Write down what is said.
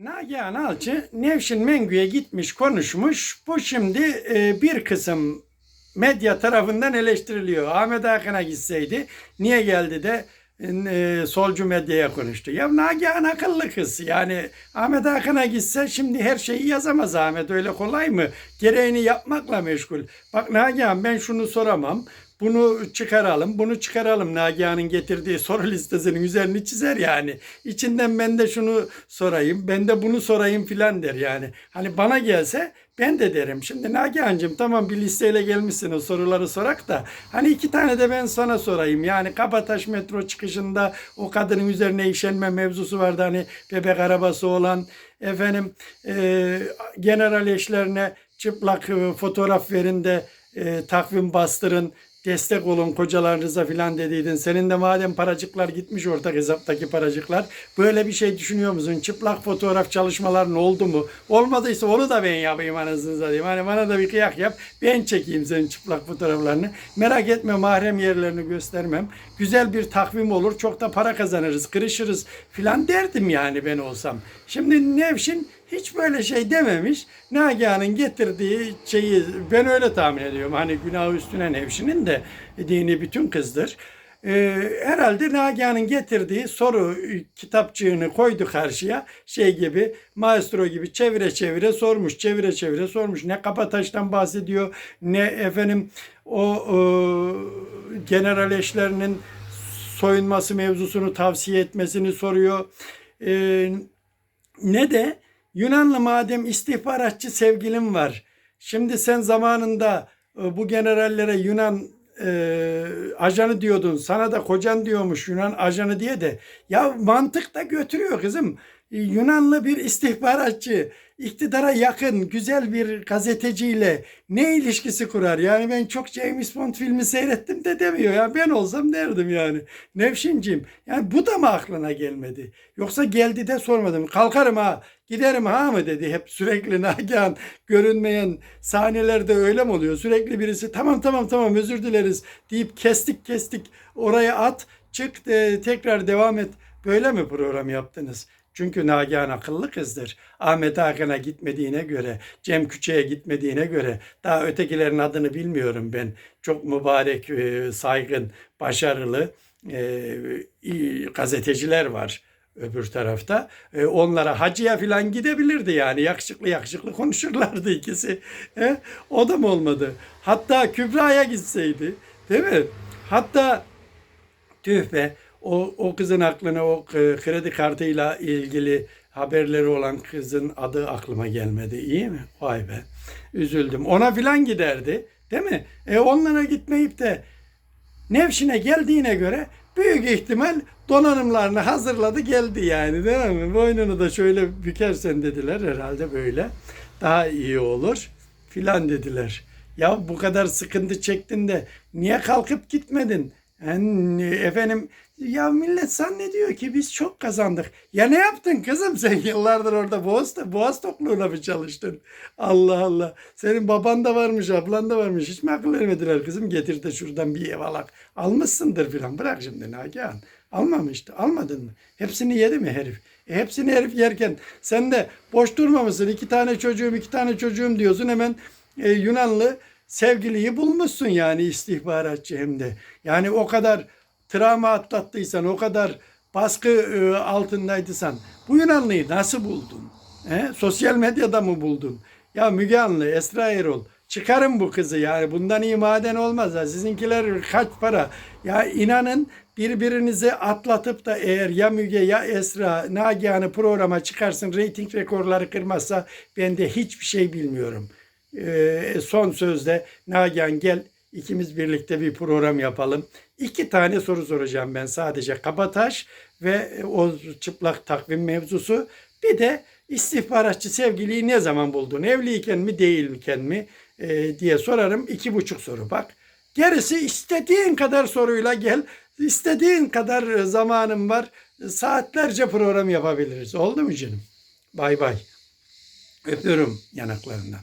Nagihan Alçı Nevşin Mengü'ye gitmiş konuşmuş. Bu şimdi e, bir kısım medya tarafından eleştiriliyor. Ahmet Hakan'a gitseydi niye geldi de e, solcu medyaya konuştu. Ya Nagihan akıllı kız. Yani Ahmet Hakan'a gitse şimdi her şeyi yazamaz Ahmet. Öyle kolay mı? Gereğini yapmakla meşgul. Bak Nagihan ben şunu soramam. Bunu çıkaralım, bunu çıkaralım. Nagihan'ın getirdiği soru listesinin üzerini çizer yani. İçinden ben de şunu sorayım, ben de bunu sorayım filan der yani. Hani bana gelse ben de derim. Şimdi Nagihan'cığım tamam bir listeyle gelmişsin o soruları sorak da. Hani iki tane de ben sana sorayım. Yani Kabataş metro çıkışında o kadının üzerine işenme mevzusu vardı. Hani bebek arabası olan efendim e, general eşlerine çıplak e, fotoğraf verin de e, takvim bastırın destek olun kocalarınıza filan dediydin. Senin de madem paracıklar gitmiş ortak hesaptaki paracıklar. Böyle bir şey düşünüyor musun? Çıplak fotoğraf çalışmaların oldu mu? Olmadıysa onu da ben yapayım anasını satayım. Hani bana da bir kıyak yap. Ben çekeyim senin çıplak fotoğraflarını. Merak etme mahrem yerlerini göstermem. Güzel bir takvim olur. Çok da para kazanırız. Kırışırız filan derdim yani ben olsam. Şimdi Nevşin hiç böyle şey dememiş. Nagihan'ın getirdiği şeyi ben öyle tahmin ediyorum. Hani günah üstüne Nevşin'in de dini bütün kızdır. Ee, herhalde Nagihan'ın getirdiği soru e, kitapçığını koydu karşıya. Şey gibi maestro gibi çevire çevire sormuş. Çevire çevire sormuş. Ne Kapataş'tan bahsediyor ne efendim o, o general eşlerinin soyunması mevzusunu tavsiye etmesini soruyor. Ee, ne de Yunanlı madem istihbaratçı sevgilim var. Şimdi sen zamanında e, bu generallere Yunan e, ajanı diyordun. Sana da kocan diyormuş Yunan ajanı diye de. Ya mantık da götürüyor kızım. E, Yunanlı bir istihbaratçı iktidara yakın güzel bir gazeteciyle ne ilişkisi kurar? Yani ben çok James Bond filmi seyrettim de demiyor. Ya ben olsam derdim yani. Nevşincim yani bu da mı aklına gelmedi? Yoksa geldi de sormadım. Kalkarım ha giderim ha mı dedi. Hep sürekli Nagihan görünmeyen sahnelerde öyle mi oluyor? Sürekli birisi tamam tamam tamam özür dileriz deyip kestik kestik oraya at çık de, tekrar devam et. Böyle mi program yaptınız? Çünkü Nagihan akıllı kızdır. Ahmet Hakan'a gitmediğine göre, Cem Küçük'e gitmediğine göre, daha ötekilerin adını bilmiyorum ben. Çok mübarek, e, saygın, başarılı e, gazeteciler var öbür tarafta. E, onlara hacıya falan gidebilirdi yani. Yakışıklı yakışıklı konuşurlardı ikisi. O da mı olmadı? Hatta Kübra'ya gitseydi. Değil mi? Hatta tüh be o, o kızın aklına o e, kredi kartıyla ilgili haberleri olan kızın adı aklıma gelmedi. İyi mi? Vay be. Üzüldüm. Ona filan giderdi. Değil mi? E onlara gitmeyip de Nevşin'e geldiğine göre büyük ihtimal donanımlarını hazırladı geldi yani değil mi? Boynunu da şöyle bükersen dediler herhalde böyle. Daha iyi olur filan dediler. Ya bu kadar sıkıntı çektin de niye kalkıp gitmedin? Yani efendim ya millet zannediyor ki biz çok kazandık. Ya ne yaptın kızım sen yıllardır orada Boğaz, Boğaz tokluğuna mı çalıştın? Allah Allah. Senin baban da varmış, ablan da varmış. Hiç mi akıl vermediler kızım? Getir de şuradan bir ev alak. Almışsındır filan. Bırak şimdi Nagihan. Almamıştı. Almadın mı? Hepsini yedi mi herif? E hepsini herif yerken sen de boş durmamışsın. İki tane çocuğum, iki tane çocuğum diyorsun. Hemen e, Yunanlı sevgiliyi bulmuşsun yani istihbaratçı hem de. Yani o kadar travma atlattıysan, o kadar baskı e, altındaydısan bu Yunanlıyı nasıl buldun? He? Sosyal medyada mı buldun? Ya Müge Anlı, Esra Erol çıkarın bu kızı yani bundan iyi maden olmaz. Ya. Sizinkiler kaç para? Ya inanın birbirinizi atlatıp da eğer ya Müge ya Esra Nagihan'ı programa çıkarsın reyting rekorları kırmazsa ben de hiçbir şey bilmiyorum. Ee, son sözde Nagihan gel ikimiz birlikte bir program yapalım. İki tane soru soracağım ben sadece. Kabataş ve o çıplak takvim mevzusu. Bir de istihbaratçı sevgiliyi ne zaman buldun? Evliyken mi değilken mi e, diye sorarım. İki buçuk soru bak. Gerisi istediğin kadar soruyla gel. İstediğin kadar zamanım var. Saatlerce program yapabiliriz. Oldu mu canım? Bay bay. Öpüyorum yanaklarından.